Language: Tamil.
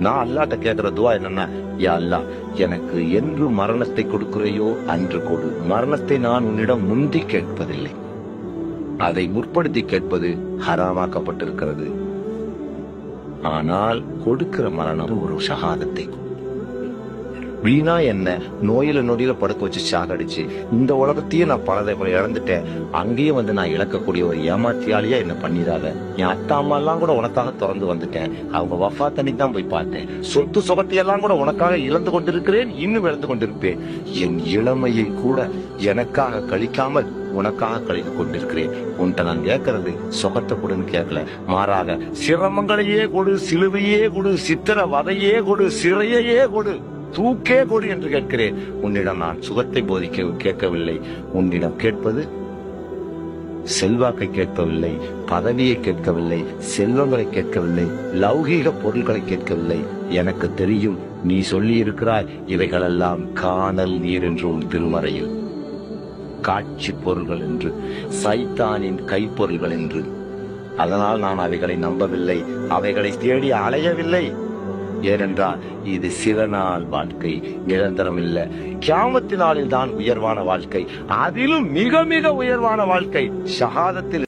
நான் அல்லாட்ட கேட்கிற துவா என்னன்னா யா அல்லா எனக்கு என்று மரணத்தை கொடுக்கிறையோ? அன்று கொடு. மரணத்தை நான் உன்னிடம் முந்தி கேட்பதில்லை. அதை முற்படுத்தி கேட்பது ஹராமாக்கப்பட்டிருக்கிறது. ஆனால் கொடுக்கிற மரணம் ஒரு ஷஹாதத்தை வீணா என்ன? நோயில நொடியில படுக்க வச்சு சாகடிச்சு. இந்த உலகத்தையும் நான் பலதை இழந்துட்டேன். அங்கேயும் வந்து நான் இழக்கக்கூடிய ஒரு ஏமாற்றியாலேயே என்ன பண்ணிடாத? என் அத்தா அம்மா எல்லாம் கூட உனக்காக திறந்து வந்துட்டேன். அவங்க வஃபா தண்ணி தான் போய் பார்த்தேன். சொத்து சுகத்தையெல்லாம் கூட உனக்காக இழந்து கொண்டிருக்கிறேன். இன்னும் இழந்து கொண்டிருப்பேன். என் இளமையை கூட எனக்காக கழிக்காமல் உனக்காக கழித்து கொண்டிருக்கிறேன். உன்கிட்ட நான் கேட்கறது சுகத்தை கொடுன்னு கேட்கல. மாறாக சிரமங்களையே கொடு சிலுவையே கொடு சித்திர வதையே கொடு சிறையையே கொடு. தூக்கே கொடு என்று கேட்கிறேன். உன்னிடம் நான் சுகத்தை போதிக்க கேட்கவில்லை. உன்னிடம் கேட்பது செல்வாக்கை கேட்கவில்லை பதவியை கேட்கவில்லை செல்வங்களை கேட்கவில்லை லௌகீக பொருள்களை கேட்கவில்லை. எனக்கு தெரியும் நீ சொல்லி இருக்கிறாய் இவைகளெல்லாம் காணல் நீர் என்று உன் திருமறையில். காட்சி பொருள்கள் என்று சைத்தானின் கைப்பொருள்கள் என்று. அதனால் நான் அவைகளை நம்பவில்லை அவைகளை தேடி அலையவில்லை. ஏனென்றால் இது சில நாள் வாழ்க்கை. நிரந்தரம் இல்ல கியாமத்தினாலில் தான் உயர்வான வாழ்க்கை. அதிலும் மிக மிக உயர்வான வாழ்க்கை. ஷஹாதத்தில்